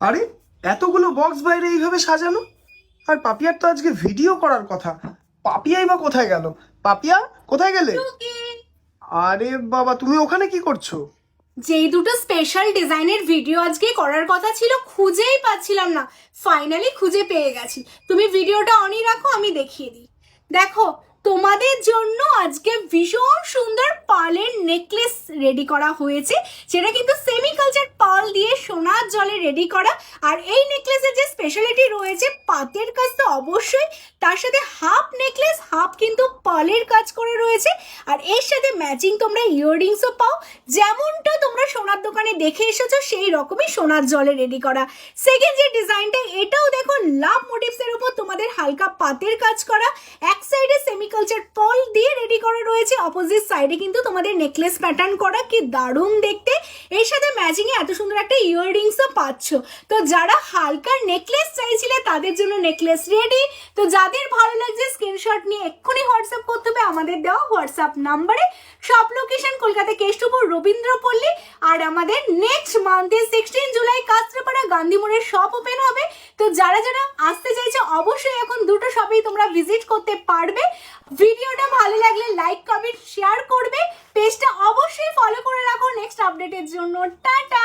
আরে এতগুলো বক্স বাইরে এইভাবে সাজানো? আর পাপিয়ার তো আজকে ভিডিও করার কথা। পাপিয়াই বা কোথায় গেল? পাপিয়া কোথায় গেলে? আরে বাবা তুমি ওখানে কি করছ? যেই দুটো স্পেশাল ডিজাইনের ভিডিও আজকে করার কথা ছিল খুঁজেই পাচ্ছিলাম না। ফাইনালি খুঁজে পেয়ে গেছি। তুমি ভিডিওটা অনই রাখো আমি দেখিয়ে দিই। দেখো তোমাদের জন্য আজকে ভীষণ সুন্দর পার্লের নেকলেস রেডি করা হয়েছে, যেটা কিন্তু সেমি কালচার পার্ল দিয়ে সোনার জলে রেডি করা। আর এই নেকলেসের যে স্পেশালিটি রয়েছে পাতের কাজ তো অবশ্যই। তার সাথে হাফ নেকলেস, হাফ কিন্তু পার্লের কাজ করে রয়েছে। আর এর সাথে ম্যাচিং তোমরা ইয়াররিংসও পাও। যেমনটা তোমরা সোনার দোকানে দেখে এসেছ, সেই রকমই সোনার জলে রেডি করা। সেকেন্ড যে ডিজাইনটা এটাও দেখো লাভ মোটিভসের উপর তোমাদের হালকা পাতের কাজ করা। এক সাইডে সেমিকালচার পল দিয়ে করা রয়েছে অপোজিট সাইডে কিন্তু তোমাদের নেকলেস প্যাটার্ন করা, কি দারুণ দেখতে। এর সাথে ম্যাচিং এ এত সুন্দর একটা ইয়াররিংসও পাচ্ছ। তো যারা হালকা নেকলেস চাইছিলে, তাদের জন্য নেকলেস রেডি তো যাদের ভালো লাগছে স্ক্রিনশট নিয়ে এক্ষুনি হোয়াটসঅ্যাপ করতে হবে। আমাদের দেওয়া হোয়াটসঅ্যাপ নাম্বারে। সব লোকেশন কলকাতা কেষ্টপুর, রবীন্দ্রপল্লী। আর আমাদের নেক্সট মান্থে সিক্সটিন জুলাই, কাঁচরাপাড়া গান্ধী মোড়ের শপ ওপেন হবে। তো যারা যারা আসতে চাইছে অবশ্যই এখন দুটো শপেই তোমরা ভিজিট করতে পারবে। ভিডিওটা ভালো লাগলে লাইক কমেন্ট শেয়ার করবে। পেজটা অবশ্যই ফলো করে রাখো। নেক্সট আপডেটের জন্য, টাটা!